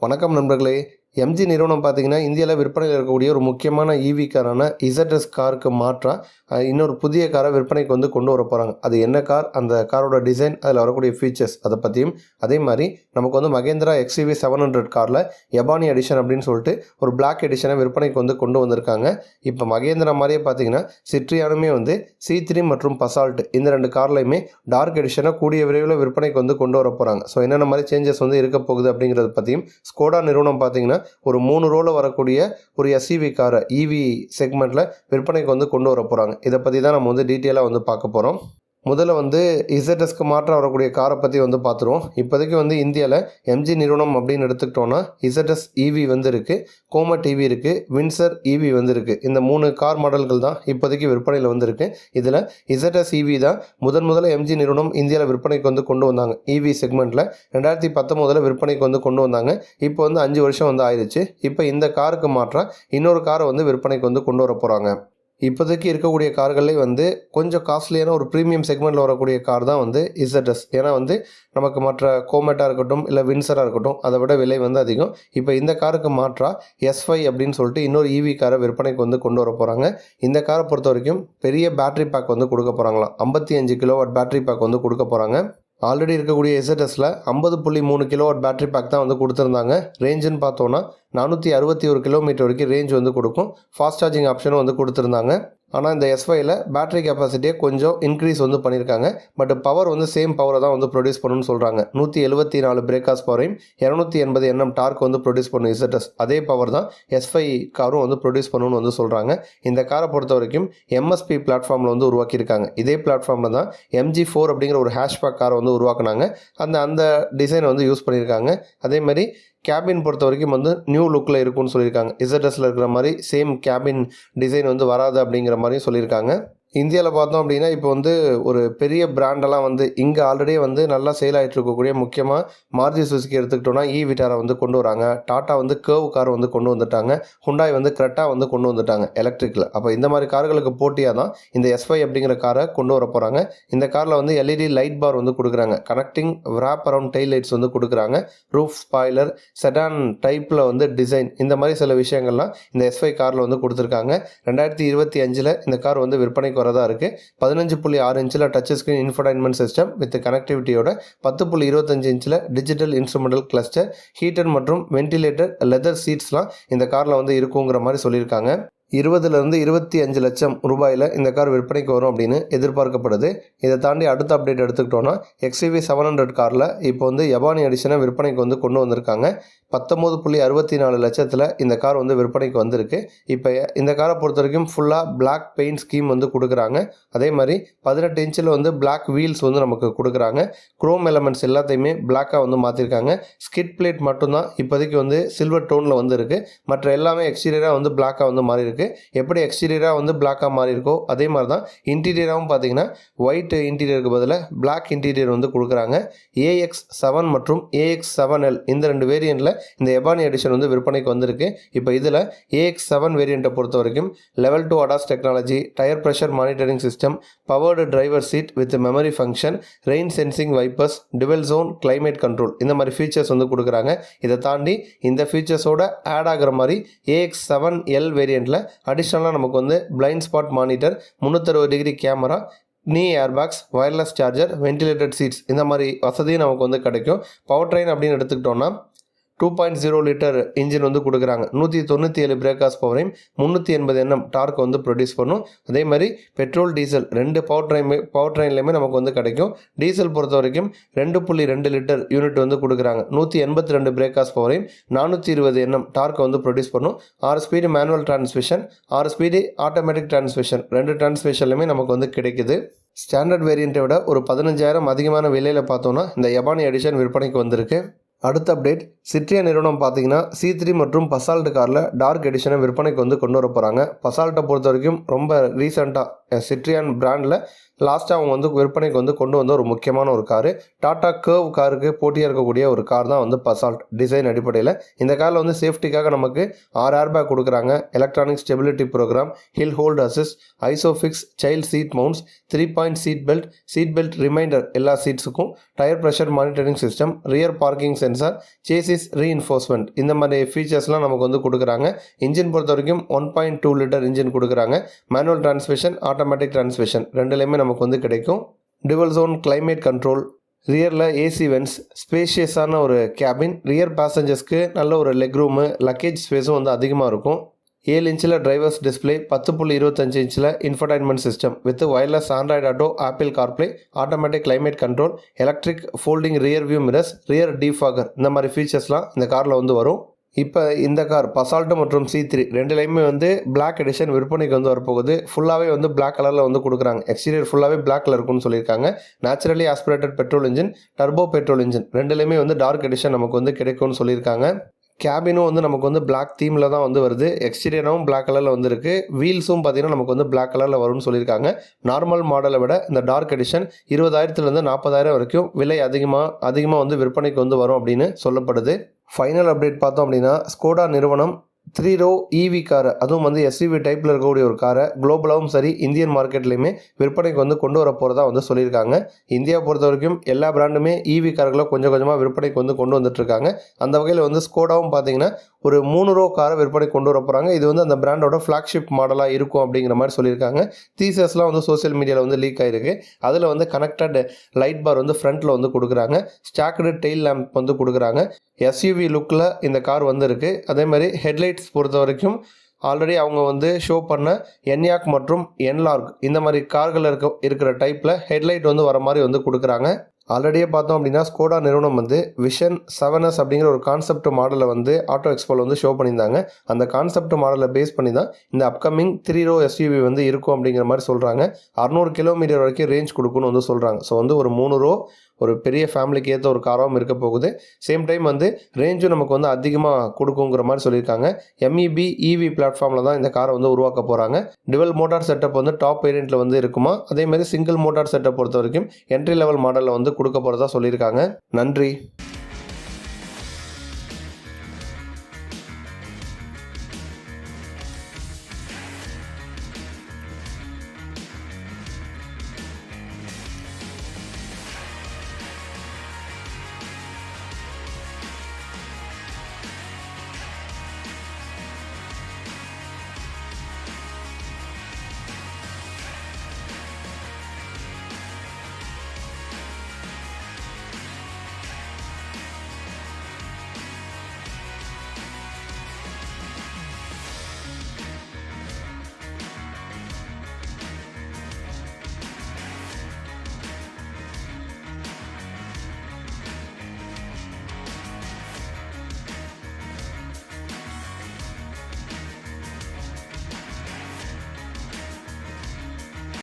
வணக்கம் நண்பர்களே. எம்ஜி நிறுவனம் பார்த்தீங்கன்னா இந்தியாவில் விற்பனையில் இருக்கக்கூடிய ஒரு முக்கியமான இவி காரான இசட்எஸ் காருக்கு மாற்றாக இன்னொரு புதிய காரை விற்பனைக்கு வந்து கொண்டு வர போகிறாங்க அது என்ன கார்? அந்த காரோட டிசைன் அதில் வரக்கூடிய ஃபீச்சர்ஸ் அதை பற்றியும் அதே மாதிரி நமக்கு வந்து மகேந்திரா எக்ஸிவி செவன் ஹண்ட்ரட் காரில் எபானி எடிஷன் அப்படின்னு சொல்லிட்டு ஒரு பிளாக் எடிஷனை விற்பனைக்கு வந்து கொண்டு வந்திருக்காங்க. இப்போ மகேந்திரா மாதிரியே பார்த்தீங்கன்னா சிட்ரியானுமே வந்து சி த்ரீ மற்றும் பசால்ட் இந்த ரெண்டு கார்லையுமே டார்க் எடிஷனை கூடிய விரைவில் விற்பனைக்கு வந்து கொண்டு வர போகிறாங்க ஸோ என்னென்ன மாதிரி சேஞ்சஸ் வந்து இருக்க போகுது அப்படிங்கிறத பற்றியும் ஸ்கோடா நிறுவனம் பார்த்தீங்கன்னா ஒரு மூணு ரோவில் வரக்கூடிய ஒரு எஸ்இவி காரை இவி செக்மெண்ட்டில் விற்பனைக்கு வந்து கொண்டு வர போகிறாங்க இதை பற்றி தான் நம்ம வந்து டீட்டெயிலாக வந்து பார்க்க போகிறோம் முதல்ல வந்து இசட்எஸ்க்கு மாற்றம் வரக்கூடிய காரை பற்றி வந்து பார்த்துருவோம் இப்போதைக்கு வந்து இந்தியாவில் எம்ஜி நிறுவனம் அப்படின்னு எடுத்துக்கிட்டோன்னா இசட்எஸ் இவி வந்து இருக்குது கோமட் இவி இருக்குது வின்சர் இவி வந்து இருக்குது இந்த மூணு கார் மாடல்கள் தான் இப்போதைக்கு விற்பனையில் வந்திருக்கு. இதில் இசட்எஸ் இவி தான் முதன் முதல்ல எம்ஜி நிறுவனம் இந்தியாவில் விற்பனைக்கு வந்து கொண்டு வந்தாங்க. இவி செக்மெண்ட்டில் ரெண்டாயிரத்தி பத்தொம்போதில் விற்பனைக்கு வந்து கொண்டு வந்தாங்க. இப்போ வந்து அஞ்சு வருஷம் வந்து ஆயிடுச்சு இப்போ இந்த காருக்கு மாற்றம் இன்னொரு காரை வந்து விற்பனைக்கு வந்து கொண்டு வர போகிறாங்க இப்போதைக்கு இருக்கக்கூடிய கார்கள்லேயே வந்து கொஞ்சம் காஸ்ட்லியான ஒரு ப்ரீமியம் செக்மெண்ட்டில் வரக்கூடிய கார் தான் வந்து இசட்எஸ் ஏன்னா வந்து நமக்கு மற்ற கோமேட்டாக இருக்கட்டும் இல்லை வின்சராக இருக்கட்டும் அதை விட விலை வந்து அதிகம். இப்போ இந்த காருக்கு மாற்றா எஸ் ஃபைவ் அப்படின்னு சொல்லிட்டு இன்னொரு இவி காரை விற்பனைக்கு வந்து கொண்டு வர போகிறாங்க இந்த காரை பொறுத்த வரைக்கும் பெரிய பேட்டரி பேக் வந்து கொடுக்க போகிறாங்களாம் ஐம்பத்தி அஞ்சு கிலோவாட் பேட்டரி பேக் வந்து கொடுக்க போகிறாங்க ஆல்ரெடி இருக்கக்கூடிய எஸ்எட்எஸில் ஐம்பது புள்ளி மூணு கிலோவாட் பேட்டரி பேக் தான் வந்து கொடுத்துருந்தாங்க. ரேஞ்சுன்னு பார்த்தோன்னா நானூற்றி அறுபத்தி ஒரு கிலோமீட்டர் வரைக்கும் ரேஞ்ச் வந்து கொடுக்கும். ஃபாஸ்ட் சார்ஜிங் ஆப்ஷனும் வந்து கொடுத்துருந்தாங்க. ஆனால் இந்த எஸ்ஒயில் பேட்டரி கெப்பாசிட்டியை கொஞ்சம் இன்க்ரீஸ் வந்து பண்ணியிருக்காங்க பட் பவர் வந்து சேம் பவரை தான் வந்து ப்ரொடியூஸ் பண்ணணும்னு சொல்கிறாங்க நூற்றி எழுபத்தி நாலு பிரேக்காஸ் பவரையும் இரநூத்தி எண்பது என்எம் டார்க் வந்து ப்ரொடியூஸ் பண்ணும் இசட்எஸ் அதே பவர் தான் எஸ்ஃபை காரும் வந்து ப்ரொடியூஸ் பண்ணணும்னு வந்து சொல்கிறாங்க இந்த காரை பொறுத்த வரைக்கும் எம்எஸ்பி பிளாட்ஃபார்மில் வந்து உருவாக்கியிருக்காங்க. இதே பிளாட்ஃபார்மில் தான் எம்ஜி ஃபோர் அப்படிங்கிற ஒரு ஹேஷ்பேக் காரை வந்து உருவாக்குனாங்க. அந்த அந்த டிசைனை வந்து யூஸ் பண்ணியிருக்காங்க. அதே மாதிரி கேபின் பொறுத்த வரைக்கும் வந்து நியூ லுக்கில் இருக்கும்னு சொல்லியிருக்காங்க. இசட்எஸில் இருக்கிற மாதிரி சேம் கேபின் டிசைன் வந்து வராது அப்படிங்கிற மாதிரியும் சொல்லியிருக்காங்க. இந்தியாவில் பார்த்தோம் அப்படின்னா இப்போ வந்து ஒரு பெரிய பிராண்டெல்லாம் வந்து இங்கே ஆல்ரெடி வந்து நல்லா சேல் ஆகிட்டு இருக்கக்கூடிய முக்கியமாக மாருதி சுசுக்கி எடுத்துக்கிட்டோம்னா இ விட்டாரை வந்து கொண்டு வராங்க. டாட்டா வந்து கேர்வ் கார் வந்து கொண்டு வந்துட்டாங்க. ஹுண்டாய் வந்து கரெக்டாக வந்து கொண்டு வந்துட்டாங்க எலக்ட்ரிக்கில் அப்போ இந்த மாதிரி கார்களுக்கு போட்டியாக தான் இந்த எஸ்ஃபை அப்படிங்கிற காரை கொண்டு வர போகிறாங்க இந்த காரில் வந்து எல்இடி லைட் பார் வந்து கொடுக்குறாங்க. Connecting wrap around tail lights வந்து கொடுக்குறாங்க. ரூஃப் ஸ்பாய்லர் செடான் டைப்பில் வந்து டிசைன் இந்த மாதிரி சில விஷயங்கள்லாம் இந்த எஸ்ஃபை காரில் வந்து கொடுத்துருக்காங்க. ரெண்டாயிரத்தி இருபத்தி அஞ்சில் இந்த கார் வந்து விற்பனைக்கு வரதா இருக்குது பதினஞ்சு புள்ளி ஆறு இன்ச்சில் touch screen infotainment system with கனெக்டிவிட்டியோட பத்து புள்ளி இருபத்தஞ்சு இன்ச்சில் டிஜிட்டல் இன்ஸ்ட்ருமெண்டல் கிளஸ்டர் ஹீட்டர் மற்றும் வென்டிலேட்டர் லெதர் சீட்ஸ்லாம் இந்த காரில் வந்து இருக்குங்கிற மாதிரி சொல்லியிருக்காங்க. இருபதுலேருந்து இருபத்தி அஞ்சு லட்சம் ரூபாயில் இந்த கார் விற்பனைக்கு வரும் அப்படின்னு எதிர்பார்க்கப்படுது. இதை தாண்டி அடுத்த அப்டேட் எடுத்துக்கிட்டோன்னா எக்ஸ்யூவி செவன் ஹண்ட்ரட் காரில் இப்போ வந்து யபானி அடிஷனை விற்பனைக்கு வந்து கொண்டு வந்திருக்காங்க. பத்தொம்போது புள்ளி அறுபத்தி நாலு லட்சத்தில் இந்த கார் வந்து விற்பனைக்கு வந்திருக்கு. இப்போ இந்த காரை பொறுத்த வரைக்கும் ஃபுல்லாக பிளாக் பெயிண்ட் ஸ்கீம் வந்து கொடுக்குறாங்க. அதே மாதிரி பதினெட்டு இன்ச்சில் வந்து பிளாக் வீல்ஸ் வந்து நமக்கு கொடுக்குறாங்க. குரோம் எலமெண்ட்ஸ் எல்லாத்தையுமே பிளாக்காக வந்து மாற்றிருக்காங்க ஸ்கிட் பிளேட் மட்டும்தான் இப்போதைக்கு வந்து சில்வர் டோனில் வந்து இருக்குது மற்ற எல்லாமே எக்ஸ்டீரியராக வந்து பிளாக்காக வந்து மாறி இருக்கு. எப்படி எக்ஸ்டீரியராக வந்து பிளாக்காக மாறி இருக்கோ அதே மாதிரி தான் இன்டீரியராகவும் பார்த்தீங்கன்னா ஒயிட் இன்டீரியருக்கு பதிலாக பிளாக் இன்டீரியர் வந்து கொடுக்குறாங்க. ஏஎக்ஸ் செவன் மற்றும் ஏஎக்ஸ் செவன் எல் இந்த ரெண்டு வேரியண்ட்டில் இந்த எபானி எடிஷன் வந்து விற்பனைக்கு வந்திருக்கு. இப்போ இதில் ஏஎக்ஸ் செவன் வேரியண்ட்டை பொறுத்த வரைக்கும் level two ADAS technology tyre pressure monitoring system powered driver seat with memory function rain sensing wipers dual zone climate control இந்த மாதிரி ஃபீச்சர்ஸ் வந்து கொடுக்குறாங்க. இதை தாண்டி இந்த ஃபீச்சர்ஸோட ஆட் ஆகிற மாதிரி ஏஎக்ஸ் செவன் எல் வேரியண்ட்டில் அடிஷ்னலாக நமக்கு வந்து blind spot monitor முந்நூற்றறுபது degree camera knee airbags wireless charger ventilated seats இந்த மாதிரி வசதியும் நமக்கு வந்து கிடைக்கும். பவர் ட்ரெயின் அப்படின்னு எடுத்துக்கிட்டோம்னா two point zero litre engine வந்து கொடுக்குறாங்க. நூற்றி தொண்ணூற்றி ஏழு பிரேக்காஸ் பவரையும் முந்நூற்றி எண்பது எண்ணம் டார்க் வந்து ப்ரொடியூஸ் பண்ணும். அதே மாதிரி பெட்ரோல் டீசல் ரெண்டு பவர் ட்ரெயின் பவர் ட்ரெயின்லையுமே நமக்கு வந்து கிடைக்கும். டீசல் பொறுத்த வரைக்கும் ரெண்டு புள்ளி ரெண்டு லிட்டர் யூனிட் வந்து கொடுக்குறாங்க. நூற்றி எண்பத்தி ரெண்டு பிரேக்காஸ் பவரையும் நானூற்றி இருபது எண்ணம் டார்க் வந்து ப்ரொடியூஸ் பண்ணும். ஆறு ஸ்பீடு மேனுவல் டிரான்ஸ்மிஷன் ஆறு ஸ்பீடு ஆட்டோமேட்டிக் டிரான்ஸ்மிஷன் ரெண்டு டிரான்ஸ்மிஷன்லையுமே நமக்கு வந்து கிடைக்குது. ஸ்டாண்டர்ட் வேரியண்ட்டை விட ஒரு பதினஞ்சாயிரம் அதிகமான விலையில் பார்த்தோன்னா இந்த எபானி எடிஷன் விற்பனைக்கு வந்திருக்கு. அடுத்த அப்டேட் சிட்ரியா நிறுவனம் பார்த்தீங்கன்னா சி த்ரீ மற்றும் பசால்ட் காரில் டார்க் எடிஷனை விற்பனைக்கு வந்து கொண்டு வர போகிறாங்க பசால்ட்டை பொறுத்த வரைக்கும் ரொம்ப ரீசெண்டாக சிட்ரியான் பிராண்டில் லாஸ்ட்டாக அவங்க வந்து விற்பனைக்கு வந்து கொண்டு வந்த ஒரு முக்கியமான ஒரு காரு டாடா கேர்வ் காருக்கு போட்டியாக இருக்கக்கூடிய ஒரு கார் தான் வந்து பசால்ட் டிசைன் அடிப்படையில். இந்த காரில் வந்து சேஃப்டிக்காக நமக்கு ஆறு ஏர் பேக் கொடுக்குறாங்க. Electronic stability program hill hold assist ISOFIX child seat mounts three point seat belt seat belt reminder எல்லா சீட்ஸுக்கும் tyre pressure monitoring system rear parking sensor chassis reinforcement இந்த மாதிரி ஃபீச்சர்ஸ்லாம் நமக்கு வந்து கொடுக்குறாங்க. இன்ஜின் பொறுத்த வரைக்கும் one point two litre engine கொடுக்குறாங்க. மேனுவல் டிரான்ஸ்மிஷன் ஆட்டோமேட்டிக் டிரான்ஸ்மிஷன் ரெண்டுலேயுமே நமக்கு வந்து கிடைக்கும். டிவல் ஜோன் கிளைமேட் கண்ட்ரோல் ரியரில் ஏசி வென்ஸ் ஸ்பேஷியஸான ஒரு கேபின் ரியர் பேசஞ்சர்ஸ்க்கு நல்ல ஒரு லெக் ரூமு லக்கேஜ் ஸ்பேஸும் வந்து அதிகமாக இருக்கும். ஏழு இன்ச்சில் டிரைவர்ஸ் டிஸ்பிளே பத்து புள்ளி இருபத்தஞ்சு இன்ச்சில் infotainment system with wireless Android Auto Apple CarPlay automatic climate control electric folding rear view mirrors rear defogger இந்த மாதிரி ஃபீச்சர்ஸ்லாம் இந்த காரில் வந்து வரும். இப்போ இந்த கார் பசால்ட்டு மற்றும் சி த்ரீ ரெண்டுலேயுமே வந்து பிளாக் எடிஷன் விற்பனைக்கு வந்து வரப்போகுது. ஃபுல்லாகவே வந்து பிளாக் கலரில் வந்து கொடுக்குறாங்க. எக்ஸ்டீரியர் ஃபுல்லாகவே பிளாக் கலர் இருக்கும்னு சொல்லியிருக்காங்க. Naturally aspirated petrol engine turbo petrol engine ரெண்டுலேயுமே வந்து டார்க் எடிஷன் நமக்கு வந்து கிடைக்கும்னு சொல்லியிருக்காங்க. கேபினும் வந்து நமக்கு வந்து பிளாக் தீமில் தான் வந்து வருது. எக்ஸ்டீரியரும் பிளாக் கலரில் வந்துருக்கு. வீல்ஸும் பார்த்தீங்கன்னா நமக்கு வந்து பிளாக் கலரில் வரும்னு சொல்லியிருக்காங்க. நார்மல் மாடலை விட இந்த டார்க் எடிஷன் இருபதாயிரத்துலேருந்து நாற்பதாயிரம் வரைக்கும் விலை அதிகமாக அதிகமாக வந்து விற்பனைக்கு வந்து வரும் அப்படின்னு சொல்லப்படுது. ஃபைனல் அப்டேட் பார்த்தோம் அப்படின்னா ஸ்கோடா நிறுவனம் த்ரீ ரோ இவி காரை அதுவும் வந்து எஸ்யூவி டைப்பில் இருக்கக்கூடிய ஒரு காரை குளோபலாகவும் சரி இந்தியன் மார்க்கெட்லேயுமே விற்பனைக்கு வந்து கொண்டு வர போகிறதா வந்து சொல்லியிருக்காங்க. இந்தியா பொறுத்த வரைக்கும் எல்லா பிராண்டுமே இவி கார்களை கொஞ்சம் கொஞ்சமாக விற்பனைக்கு வந்து கொண்டு வந்துட்டுருக்காங்க அந்த வகையில் வந்து ஸ்கோடாவும் பார்த்தீங்கன்னா ஒரு மூணு ரோ காரை விற்பனை கொண்டு வர போகிறாங்க இது வந்து அந்த பிராண்டோட ஃப்ளாக்ஷிப் மாடலாக இருக்கும் அப்படிங்கிற மாதிரி சொல்லியிருக்காங்க. தீசஸ்லாம் வந்து சோஷியல் மீடியாவில் வந்து லீக் ஆயிருக்கு. அதில் வந்து கனெக்டட் லைட் பார் வந்து ஃப்ரண்ட்டில் வந்து கொடுக்குறாங்க. ஸ்டாக்டு டெயில் லேம்ப் வந்து கொடுக்குறாங்க. எஸ்யூவி லுக்கில் இந்த கார் வந்துருக்கு. அதே மாதிரி ஹெட்லைட்ஸ் பொறுத்த வரைக்கும் ஆல்ரெடி அவங்க வந்து ஷோ பண்ண என்யாக் மற்றும் என்லார்க் இந்த மாதிரி கார்கள் இருக்க இருக்கிற டைப்பில் ஹெட்லைட் வந்து வர மாதிரி வந்து கொடுக்குறாங்க. ஆல்ரெடியே பார்த்தோம் அப்படின்னா ஸ்கோடா நிறுவனம் வந்து விஷன் செவனஸ் அப்படிங்கிற ஒரு கான்செப்ட் மாடலை வந்து ஆட்டோ எக்ஸ்போவில் வந்து ஷோ பண்ணியிருந்தாங்க. அந்த கான்செப்ட் மாடலை பேஸ் பண்ணி தான் இந்த அப்கமிங் த்ரீ ரோ எஸ்யூவி வந்து இருக்கும் அப்படிங்கிற மாதிரி சொல்கிறாங்க அறநூறு கிலோமீட்டர் வரைக்கும் ரேஞ்ச் கொடுக்குன்னு வந்து சொல்கிறாங்க ஸோ வந்து ஒரு மூணு ரோ ஒரு பெரிய ஃபேமிலிக்கு ஏற்ற ஒரு காராகவும் இருக்க போகுது. சேம் டைம் வந்து ரேஞ்சும் நமக்கு வந்து அதிகமாக கொடுக்குங்கிற மாதிரி சொல்லியிருக்காங்க. எம்இபி இவி பிளாட்ஃபார்மில் தான் இந்த காரை வந்து உருவாக்க போகிறாங்க டிவல் மோட்டார் செட்டப் வந்து டாப் வேரியண்ட்டில் வந்து இருக்குமா? அதே மாதிரி சிங்கிள் மோட்டார் செட்டப் பொறுத்த வரைக்கும் என்ட்ரி லெவல் மாடலில் வந்து கொடுக்க போகிறதா சொல்லியிருக்காங்க. நன்றி.